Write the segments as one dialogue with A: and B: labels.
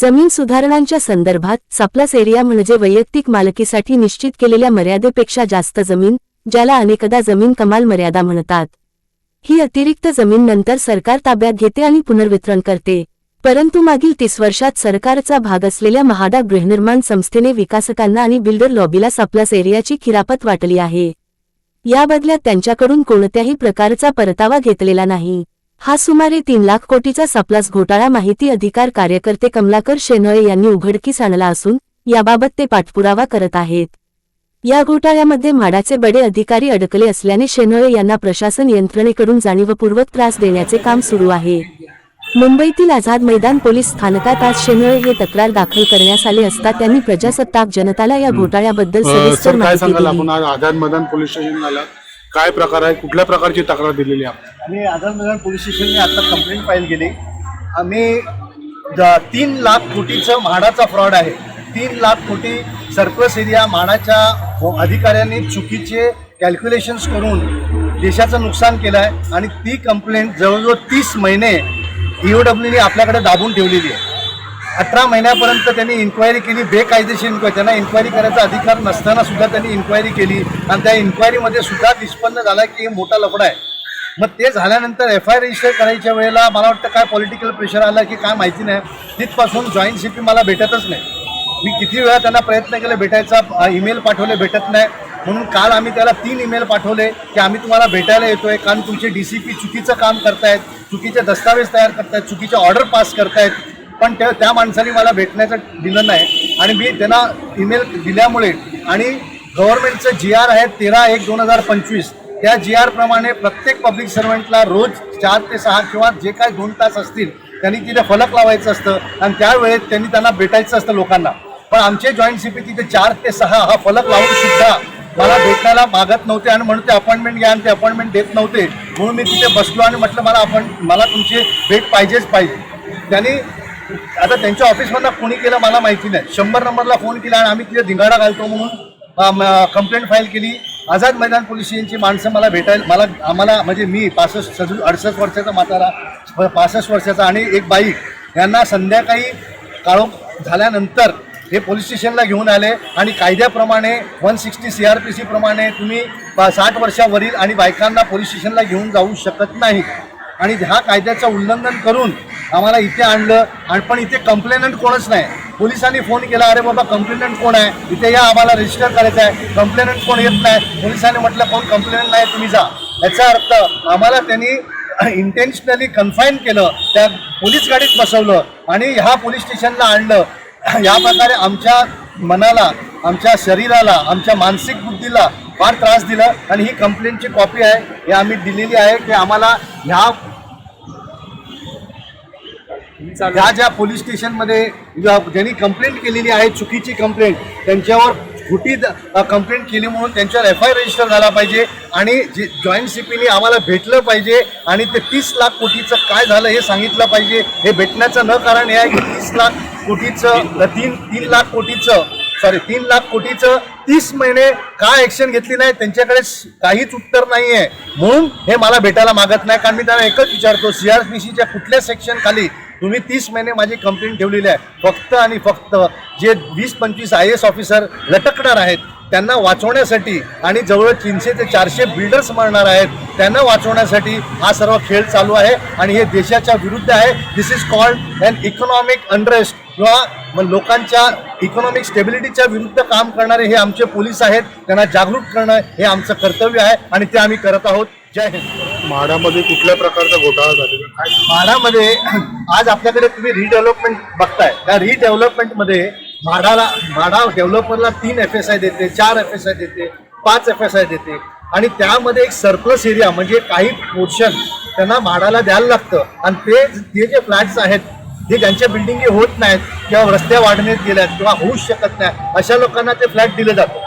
A: जमीन सुधारणांच्या संदर्भात सप्लस एरिया म्हणजे वैयक्तिक मालकीसाठी निश्चित केलेल्या मर्यादेपेक्षा जास्त जमीन ज्याला अनेकदा जमीन कमाल मर्यादा म्हणतात. ही अतिरिक्त जमीन नंतर सरकार ताब्यात घेते आणि पुनर्वितरण करते. परंतु मागील तीस वर्षात सरकारचा भाग असलेल्या महाडा गृहनिर्माण संस्थेने विकासकांना आणि बिल्डर लॉबीला सप्लस एरियाची खिरापत वाटली आहे. या बदल्यात त्यांच्याकडून कोणत्याही प्रकारचा परतावा घेतलेला नाही. हा सुमारे तीन लाख कोटीचा सप्लास घोटाळा माहिती अधिकार कार्यकर्ते कमलाकर शेनोळे यांनी उघडकीस आणला असून याबाबत ते पाठपुरावा करत आहेत. या घोटाळ्यामध्ये म्हाडाचे बडे अधिकारी अडकले असल्याने शेनोळे यांना प्रशासन यंत्रणेकडून जाणीवपूर्वक त्रास देण्याचे काम सुरू आहे. मुंबईतील आझाद मैदान पोलीस स्थानकात आज शेनोळे हे तक्रार दाखल करण्यास आले असता त्यांनी प्रजासत्ताक जनताला या घोटाळ्याबद्दल सविस्तर माहिती दिली.
B: काय प्रकार आहे? कुठल्या प्रकारची तक्रार दिलेली आहे?
C: आम्ही आझाद मैदान पोलीस स्टेशनने आता कंप्लेंट फाईल केली. आम्ही द तीन लाख कोटीचं म्हाडाचा फ्रॉड आहे. तीन लाख कोटी सरप्लस एरिया म्हाडाच्या हो- अधिकाऱ्यांनी चुकीचे कॅल्क्युलेशन्स करून देशाचं नुकसान केलं आहे आणि ती कंप्लेंट जवळजवळ तीस महिने E ईओडब्ल्यूने आपल्याकडे दाबून ठेवलेली आहे. अठरा महिन्यापर्यंत त्यांनी इन्क्वायरी केली. बेकायदेशीर इन्क्वायरी त्यांना इन्क्वायरी करायचा अधिकार नसताना सुद्धा त्यांनी इन्क्वायरी केली. आणि त्या इन्क्वायरीमध्ये सुद्धा निष्पन्न झाला की हे मोठा लफडा आहे. मग ते झाल्यानंतर एफ आय रजिस्टर करायच्या वेळेला मला वाटतं काय पॉलिटिकल प्रेशर आला की काय माहिती नाही. तिथपासून जॉईंट सी पी मला भेटतच नाही. मी किती वेळा त्यांना प्रयत्न केले भेटायचा ईमेल पाठवले भेटत नाही. म्हणून काल आम्ही त्याला तीन ईमेल पाठवले की आम्ही तुम्हाला भेटायला येतोय. कारण तुमचे डी सी पी चुकीचं काम करतायत चुकीचे दस्तावेज तयार करतायत चुकीच्या ऑर्डर पास करतायत. पण त्या त्या माणसाने मला भेटण्याचं दिलं नाही. आणि मी त्यांना ईमेल दिल्यामुळे आणि गव्हर्नमेंटचं जी आर आहे तेरा एक दोन हजार पंचवीस त्या जी आरप्रमाणे प्रत्येक पब्लिक सर्वंटला रोज चार ते सहा किंवा जे काय दोन तास असतील त्यांनी तिथे फलक लावायचं असतं आणि त्यावेळेस त्यांनी त्यांना भेटायचं असतं लोकांना. पण आमचे जॉईंट सी पी तिथे चार ते सहा हा फलक लावून सुद्धा मला भेटायला मागत नव्हते आणि म्हणून ते अपॉइंटमेंट घ्या आणि ते अपॉइंटमेंट देत नव्हते. म्हणून मी तिथे बसलो आणि म्हटलं मला आपण मला तुमची भेट पाहिजेच पाहिजे. त्यांनी आता त्यांच्या ऑफिसमधला कोणी केलं मला माहिती नाही. शंभर नंबरला फोन केला आणि आम्ही तिथे धिंगाडा घालतो म्हणून कंप्लेंट फाईल केली. आझाद मैदान पोलीस यांची माणसं मला भेटायला मला आम्हाला म्हणजे मी पासष्ट सदु अडसष्ट वर्षाचा म्हातारा पासष्ट वर्षाचा आणि एक बाई यांना संध्याकाळी काळोख झाल्यानंतर हे पोलीस स्टेशनला घेऊन आले आणि कायद्याप्रमाणे one sixty C R P सीप्रमाणे तुम्ही साठ वर्षावरील आणि बायकांना पोलीस स्टेशनला घेऊन जाऊ शकत नाही. आणि ह्या कायद्याचं उल्लंघन करून आम्हाला इथे आणलं आणि पण इथे कंप्लेनंट कोणच नाही. पोलिसांनी फोन केला अरे बाबा कंप्लेनंट कोण आहे? इथे या आम्हाला रजिस्टर करायचं आहे. कंप्लेनंट कोण येत नाही? पोलिसांनी म्हटलं कोण कंप्लेनंट नाही तुम्ही जा. याचा अर्थ आम्हाला त्यांनी इंटेन्शनली कन्फाईन केलं त्या पोलीस गाडीत बसवलं आणि ह्या पोलीस स्टेशनला आणलं. या प्रकारे आमच्या मनाला आमच्या शरीराला आमच्या मानसिक बुद्धीला फार त्रास दिला आणि ही कंप्लेंटची कॉपी आहे. हे आम्ही दिलेली आहे की आम्हाला ह्या ह्या ज्या पोलीस स्टेशनमध्ये ज्या- ज्यांनी कंप्लेंट केलेली आहे चुकीची कंप्लेंट त्यांच्यावर खोटी कंप्लेंट केली म्हणून त्यांच्यावर एफ आय रजिस्टर झाला पाहिजे आणि जे जॉईंट सी पीने आम्हाला भेटलं पाहिजे आणि ते तीस लाख कोटीचं काय झालं हे सांगितलं पाहिजे. हे भेटण्याचं न कारण हे आहे की तीस लाख कोटीचं तीन तीन लाख कोटीचं सॉरी तीन लाख कोटीचं तीस महिने का ॲक्शन घेतली नाही त्यांच्याकडे काहीच उत्तर नाही आहे म्हणून हे मला भेटायला मागत नाही. कारण मी त्यांना एकच विचारतो सी आर पी सीच्या कुठल्या सेक्शन खाली तुम्ही तीस महिने माझी कंप्लेंट ठेवलेली आहे. फक्त आणि फक्त जे वीस पंचवीस आय एस ऑफिसर लटकणार आहेत त्यांना वाचवण्यासाठी आणि जवळ तीनशे ते चारशे बिल्डर्स मरणार आहेत त्यांना वाचवण्यासाठी हा सर्व खेळ चालू आहे आणि हे देशाच्या विरुद्ध आहे. This is called an economic unrest किंवा मग लोकांच्या इकॉनॉमिक स्टेबिलिटीच्या विरुद्ध काम करणारे हे आमचे पोलीस आहेत त्यांना जागरूक करणं हे आमचं कर्तव्य आहे आणि ते आम्ही करत आहोत. जय हिंद.
B: म्हाडामध्ये कुठल्या प्रकारचा घोटाळा झालेला काय
C: म्हाडामध्ये आज आपल्याकडे तुम्ही रिडेव्हलपमेंट बघताय. त्या रिडेव्हलपमेंटमध्ये म्हाडाला म्हाडा डेव्हलपरला तीन एफ एस आय देते चार एफ एस आय देते पाच एफ एस आय देते. आणि त्यामध्ये एक सरप्लस एरिया म्हणजे काही पोर्शन त्यांना म्हाडाला द्यायला लागतं. आणि ते ते जे फ्लॅट्स आहेत जे ज्यांच्या बिल्डिंगी होत नाहीत किंवा रस्त्या वाढण्यात गेल्यात किंवा होऊच शकत नाही अशा लोकांना ते फ्लॅट दिले जातं.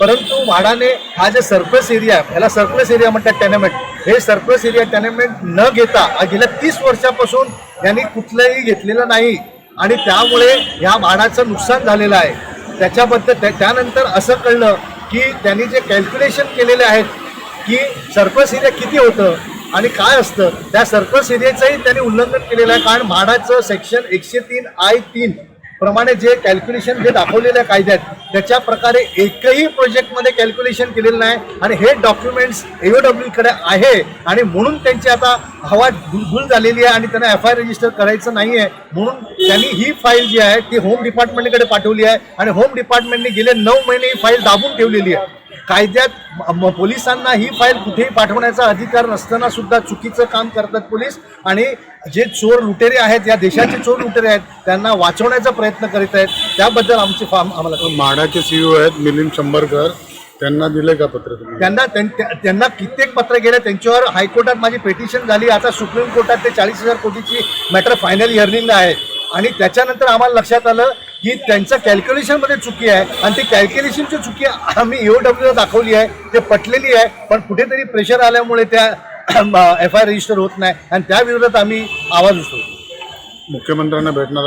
C: परंतु म्हाडाने हा जे सरप्लस एरिया आहे ह्याला सरप्लस एरिया म्हणतात टेनेमेंट हे सरप्लस एरिया टॅनेमेंट न घेता गेल्या तीस वर्षापासून यांनी कुठलंही घेतलेलं नाही. आणि त्यामुळे ह्या म्हाडाचं नुकसान झालेलं आहे. त्याच्याबद्दल त्या- त्यानंतर असं कळलं की त्यांनी जे कॅल्क्युलेशन केलेले आहेत की सरप्लस एरिया किती होतं आणि काय असतं त्या सरप्लस एरियाचंही त्यांनी उल्लंघन केलेलं आहे. कारण म्हाडाचं सेक्शन एकशे तीन आय तीन प्रमाणे जे कॅल्क्युलेशन जे दाखवलेल्या आहे कायद्यात त्याच्या प्रकारे एकही प्रोजेक्टमध्ये कॅल्क्युलेशन केलेलं नाही आणि हे डॉक्युमेंट्स एओडब्ल्यूकडे आहे आणि म्हणून त्यांची आता हवा भूल झालेली आहे आणि त्यांना एफ आय रजिस्टर करायचं नाही आहे म्हणून त्यांनी ही फाईल जी आहे ती होम डिपार्टमेंटकडे पाठवली आहे आणि होम डिपार्टमेंटने गेले नऊ महिने ही फाईल दाबून ठेवलेली आहे. कायद्यात पोलिसांना ही फाईल कुठेही पाठवण्याचा अधिकार नसताना सुद्धा चुकीचं काम करतात पोलीस. आणि जे चोर लुटेरे आहेत या देशाचे चोर लुटेरे आहेत त्यांना वाचवण्याचा प्रयत्न करीत आहेत. त्याबद्दल आमची फार्म आम्हाला
B: म्हाडाचे सीईओ आहेत मिलिंद शंभरकर. त्यांना दिले का पत्र
C: त्यांना त्यां- त्या- त्यांना कित्येक पत्र गेले. त्यांच्यावर हायकोर्टात माझी पेटिशन झाली. आता सुप्रीम कोर्टात ते चाळीस हजार कोटीची मॅटर फायनल हिअरिंगला आहे. आणि त्याच्यानंतर आम्हाला लक्षात आलं की त्यांचं कॅल्क्युलेशनमध्ये चुकी आहे. आणि ती कॅल्क्युलेशनची चुकी आम्ही E ओ डब्ल्यूला दाखवली आहे. ते पटलेली आहे. पण कुठेतरी प्रेशर आल्यामुळे त्या एफ आय रजिस्टर होत नाही. आणि त्या विरोधात आम्ही आवाज उचलतो.
B: मुख्यमंत्र्यांना भेटणार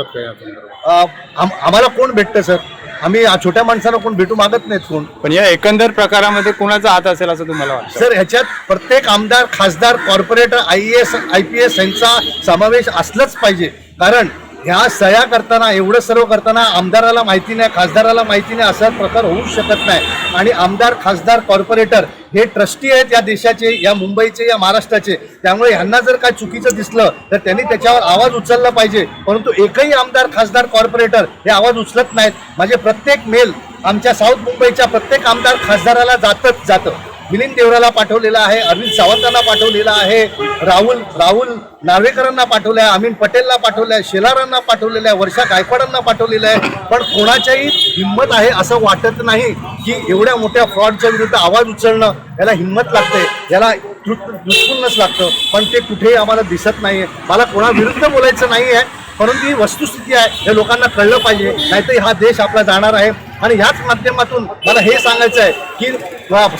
C: आम्हाला कोण भेटतं सर? आम्ही छोट्या माणसांना कोण भेटू मागत नाहीत कोण?
D: पण या एकंदर प्रकारामध्ये कोणाचा हात असेल असं तुम्हाला वाटतं?
C: सर ह्याच्यात प्रत्येक आमदार खासदार corporator I S I P S यांचा समावेश असलाच पाहिजे. कारण ह्या सह्या करताना एवढं सर्व करताना आमदाराला माहिती नाही खासदाराला माहिती नाही असा प्रकार होऊ शकत नाही. आणि आमदार खासदार कॉर्पोरेटर हे ट्रस्टी आहेत या देशाचे या मुंबईचे या महाराष्ट्राचे. त्यामुळे ह्यांना जर काय चुकीचं दिसलं तर त्यांनी त्याच्यावर आवाज उचलला पाहिजे. परंतु एकही आमदार खासदार कॉर्पोरेटर हे आवाज उचलत नाहीत. माझे प्रत्येक मेल आमच्या साऊथ मुंबईच्या प्रत्येक आमदार खासदाराला जातच जातं. मिलिंद देवराला पाठवलेला आहे अरविंद सावंतांना पाठवलेला आहे राहुल राहुल नार्वेकरांना पाठवलं आहे अमीन पटेलला पाठवलं आहे शेलारांना पाठवलेलं आहे वर्षा गायकवाडांना पाठवलेलं आहे. पण कोणाच्याही हिंमत आहे असं वाटत नाही की एवढ्या मोठ्या फ्रॉडच्या विरुद्ध आवाज उचलणं याला हिंमत लागते याला दृष्टपूर्णच लागतं. पण ते कुठेही आम्हाला दिसत नाही आहे मला कोणाविरुद्ध बोलायचं नाही आहे परंतु ही वस्तुस्थिती आहे हे लोकांना कळलं पाहिजे. नाहीतर हा देश आपला जाणार आहे. आणि ह्याच माध्यमातून मला हे सांगायचं आहे की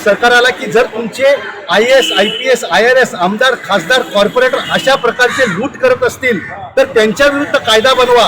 C: सरकाराला की जर तुमचे I S I P S I R S आमदार खासदार कॉर्पोरेटर अशा प्रकारचे लूट करत असतील तर त्यांच्या विरुद्ध कायदा बनवा.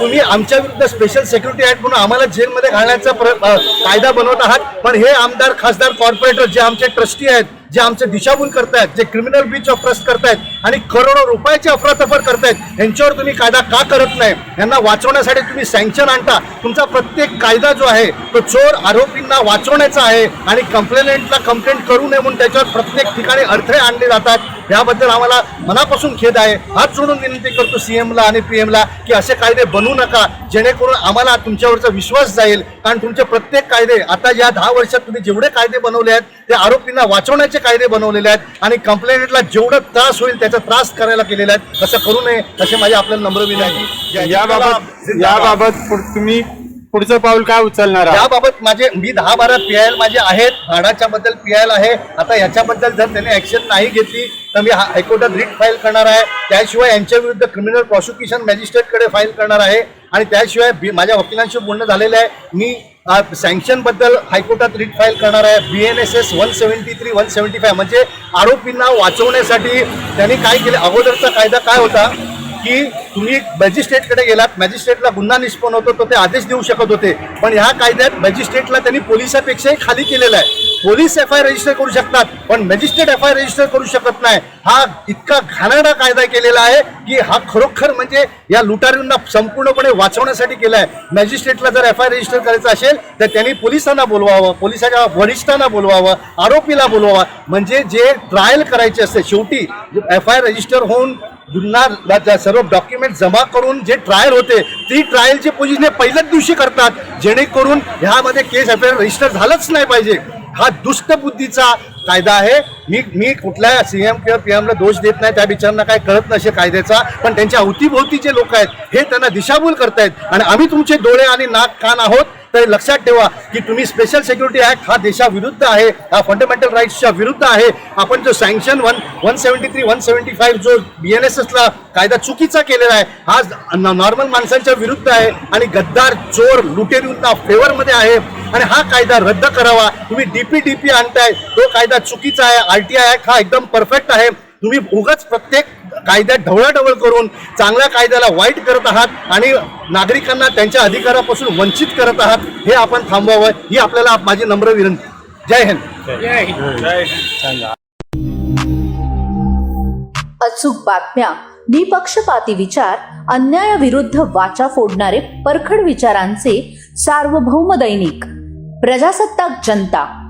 C: तुम्ही आमच्या विरुद्ध स्पेशल सेक्युरिटी ऍक्ट म्हणून आम्हाला जेलमध्ये घालण्याचा प्र- कायदा बनवत आहात. पण हे आमदार खासदार कॉर्पोरेटर जे आमचे ट्रस्टी आहेत जे आमचे दिशाभूल करतायत जे क्रिमिनल बीच ऑफ ट्रस्ट करतायत आणि करोडो रुपयाची अफरातफर करतायत. यांच्यावर तुम्ही कायदा का करत नाही? यांना वाचवण्यासाठी तुम्ही सँक्शन आणता. तुमचा प्रत्येक कायदा जो आहे तो चोर आरोपींना वाचवण्याचा आहे आणि कंप्लेंटला कंप्लेंट करू नये म्हणून त्याच्यावर प्रत्येक ठिकाणी अडथळे आणले जातात. याबद्दल आम्हाला मनापासून खेद आहे. हात सोडून विनंती करतो सीएमला आणि पीएमला की असे कायदे बनवू नका. जेणेकरून आम्हाला तुमच्यावरचा विश्वास जाईल. कारण तुमचे प्रत्येक कायदे आता या दहा वर्षात तुम्ही जेवढे कायदे बनवले आहेत ते आरोपींना वाचवण्याचे कायदे बनवलेले आहेत आणि कंप्लेंटला जेवढा त्रास होईल त्याचा त्रास करायला केलेला आहे. तसं करू नये असे माझे आपल्याला नम्र विनंती
D: याबाबत याबाबत पुढ- तुम्ही पुढचं पाऊल काय उचलणार आहात?
C: याबाबत माझे मी दहा बारा पी आय एल माझे आहेत. म्हाडाच्या बद्दल पी आय एल आहे. आता याच्याबद्दल जर त्यांनी ऍक्शन नाही घेतली तर मी हा- हायकोर्टात रिट फाईल करणार आहे. त्याशिवाय यांच्या विरुद्ध क्रिमिनल प्रॉसिक्युशन मॅजिस्ट्रेटकडे फाईल करणार आहे. आणि त्याशिवाय बी- माझ्या वकिलांशी बोलणं झालेलं आहे. मी सँक्शनबद्दल हायकोर्टात रिट फाईल करणार आहे. B N S S one seventy three one seventy five म्हणजे आरोपींना वाचवण्यासाठी त्यांनी काय केले? अगोदरचा कायदा काय होता? की तुम्ही मॅजिस्ट्रेटकडे गेलात मॅजिस्ट्रेटला गुन्हा निष्पन्न होतो तर ते आदेश देऊ शकत होते. पण ह्या कायद्यात मॅजिस्ट्रेटला त्यांनी पोलिसापेक्षाही खाली केलेलं आहे. पोलीस एफ आय रजिस्टर करू शकतात पण मॅजिस्ट्रेट एफ आय रजिस्टर करू शकत नाही. हा इतका घाणेरडा कायदा केलेला आहे की हा खरोखर म्हणजे या लुटारूंना संपूर्णपणे वाचवण्यासाठी केला आहे. मॅजिस्ट्रेटला जर एफ आय रजिस्टर करायचं असेल तर त्यांनी पोलिसांना बोलवावं पोलिसाच्या वरिष्ठांना बोलवावं आरोपीला बोलवावं. म्हणजे जे ट्रायल करायचे असते शेवटी एफ आय रजिस्टर होऊन गुन्हा सर्व डॉक्युमेंट जमा करून जे ट्रायल होते ती ट्रायलची पोझिशन पहिल्याच दिवशी करतात. जेणेकरून ह्यामध्ये केस एफ आय रजिस्टर झालंच नाही पाहिजे. हा दुष्ट बुद्धीचा कायदा आहे. मी मी कुठल्या सी एम किंवा पी एमला दोष देत नाही त्या बिचारांना काय कळत नसे कायद्याचा. पण त्यांच्या अवतीभोवती जे लोक आहेत हे त्यांना दिशाभूल करतायत. आणि आम्ही तुमचे डोळे आणि नाक कान आहोत. तर लक्षात ठेवा की तुम्ही स्पेशल सिक्युरिटी ऍक्ट हा देशाविरुद्ध आहे हा फंडामेंटल राईट्सच्या विरुद्ध आहे. आपण जो sanction one one seventy three one seventy five जो बी एन एस एसला कायदा चुकीचा केलेला आहे हा नॉर्मल माणसांच्या विरुद्ध आहे आणि गद्दार चोर लुटेरूंना फेवरमध्ये आहे. आणि हा कायदा रद्द करावा. तुम्ही डीपी डीपी आणताय तो कायदा चुकीचा आहे. आर टी आय ऍक्ट हा एकदम परफेक्ट आहे. तुम्ही उगाच प्रत्येक कायद्यात ढवळाढवळ करून चांगल्या कायद्याला वाईट करत आहात आणि नागरिकांना त्यांच्या अधिकारापासून वंचित करत आहात हे आपण थांबवावं ही आपल्याला माझी नम्र विनंती. जय हिंद.
E: अचूक बातम्या निपक्षपाती विचार अन्यायाविरुद्ध वाचा फोडणारे परखड विचारांचे सार्वभौम दैनिक प्रजासत्ताक जनता.